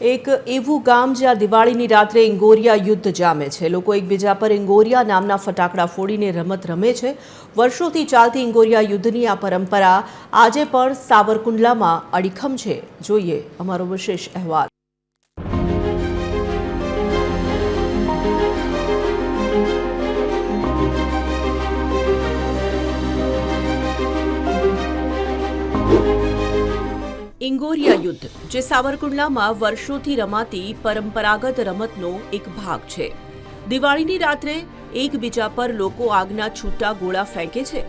એક એવું ગામ જ્યાં દિવાળીની રાત્રે ઇંગોરિયા યુદ્ધ જામે છે. લોકો એકબીજા પર ઇંગોરિયા નામના ફટાકડા ફોડીને રમત રમે છે. વર્ષોથી ચાલતી ઇંગોરિયા યુદ્ધની આ પરંપરા આજે પણ સાવરકુંડલામાં અડીખમ છે. જોઈએ અમારો વિશેષ અહેવાલ. ઇંગોરિયા યુદ્ધ, જે સાવરકુંડલામાં વર્ષોથી રમાતી પરંપરાગત રમતનો એક ભાગ છે. દિવાળીની રાત્રે એકબીજા પર લોકો આગના છૂટા ગોળા ફેંકે છે.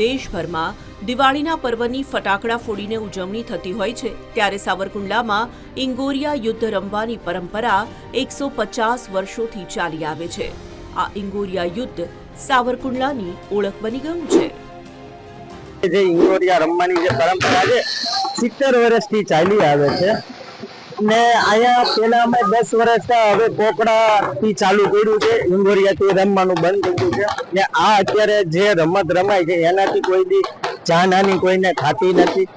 દેશભરમાં દિવાળીના પર્વની ફટાકડા ફોડીને ઉજવણી થતી હોય છે, ત્યારે સાવરકુંડલામાં ઇંગોરિયા યુદ્ધ રમવાની પરંપરા એકસો પચાસ વર્ષોથી ચાલી આવે છે. આ ઇંગોરિયા યુદ્ધ સાવરકુંડલાની ઓળખ બની ગયું છે. જે ઇંગોરિયા રમવાની જે પરંપરા છે સિત્તેર વર્ષથી ચાલી આવે છે. ને અહીંયા પેલા અમે દસ વર્ષ હવે કોકડા થી ચાલુ કર્યું છે ઇંગોરિયા થી રમવાનું બંધ કર્યું છે. ને આ અત્યારે જે રમત રમાય છે, એનાથી કોઈ દી જાનહાની કોઈને ખાતી નથી.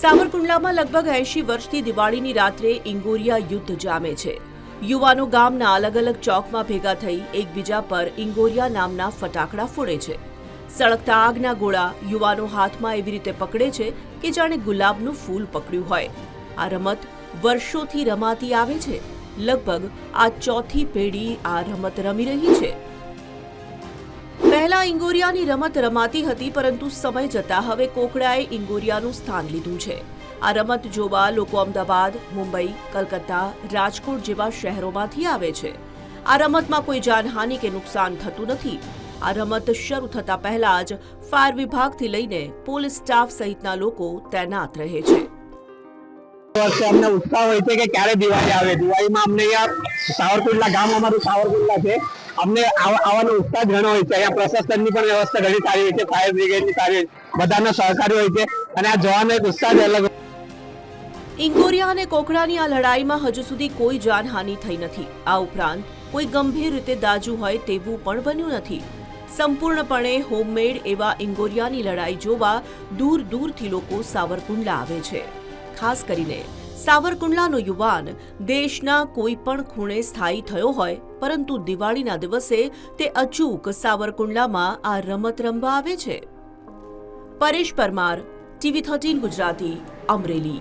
સાવરકુંડલામાં લગભગ એંશી વર્ષથી દિવાળીની રાત્રે ઇંગોરિયા યુદ્ધ જામે છે. યુવાનો ગામના અલગ અલગ ચોકમાં ભેગા થઈ એકબીજા પર ઇંગોરિયા નામના ફટાકડા ફોડે છે. સળગતા આગના ગોળા યુવાનો હાથમાં એવી રીતે પકડે છે કે જાણે ગુલાબનું ફૂલ પકડ્યું હોય. આ રમત વર્ષોથી રમાતી આવે છે. લગભગ આ ચોથી પેઢી આ રમત રમી રહી છે. પહેલા ઇંગોરિયાની રમત રમાતી હતી, પરંતુ સમય જતા હવે કોકડાએ ઇંગોરિયાનું સ્થાન લીધું છે. આ રમત જોવા લોકો અમદાવાદ, મુંબઈ, કલકત્તા, રાજકોટ જેવા શહેરોમાંથી આવે છે. આ રમતમાં કોઈ જાનહાનિ કે નુકસાન થતું નથી. આ રમત શરૂ થતા પહેલા જ ફાયર વિભાગથી લઈને પોલીસ સ્ટાફ સહિતના લોકો તૈનાત રહે છે. વર્ષે અમને ઉત્સાહ હોય છે કે ક્યારે દિવાળી આવે? દિવાળીમાં અમને અહીંયા સાવરકુંડલા ગામ અમારું સાવરકુંડલા છે. અમને આવવાનો ઉત્સાહ ઘણો હોય છે. અહીંયા પ્રશાસનની પણ વ્યવસ્થા ઘણી સારી હોય છે. ફાયર બ્રિગેડની સારી બધાનો સહકારી હોય છે. અને આ જોવાનો એક ઉત્સાહ જ અલગ ઇંગોરિયા અને કોકડાની આ લડાઈમાં હજુ સુધી કોઈ જાનહાનિ થઈ નથી. આ ઉપરાંત કોઈ ગંભીર રીતે દાજુ હોય તેવું પણ બન્યું નથી. સંપૂર્ણપણે હોમમેડ એવા ઇંગોરિયાની લડાઈ જોવા દૂર દૂરથી લોકો સાવરકુંડલા આવે છે. ખાસ કરીને સાવરકુંડલાનો યુવાન દેશના કોઈ પણ ખૂણે સ્થાયી થયો હોય, પરંતુ દિવાળીના દિવસે તે અચૂક સાવરકુંડલામાં આ રમત રમવા આવે છે. Paresh Parmar, TV thirteen Gujarati, Amreli.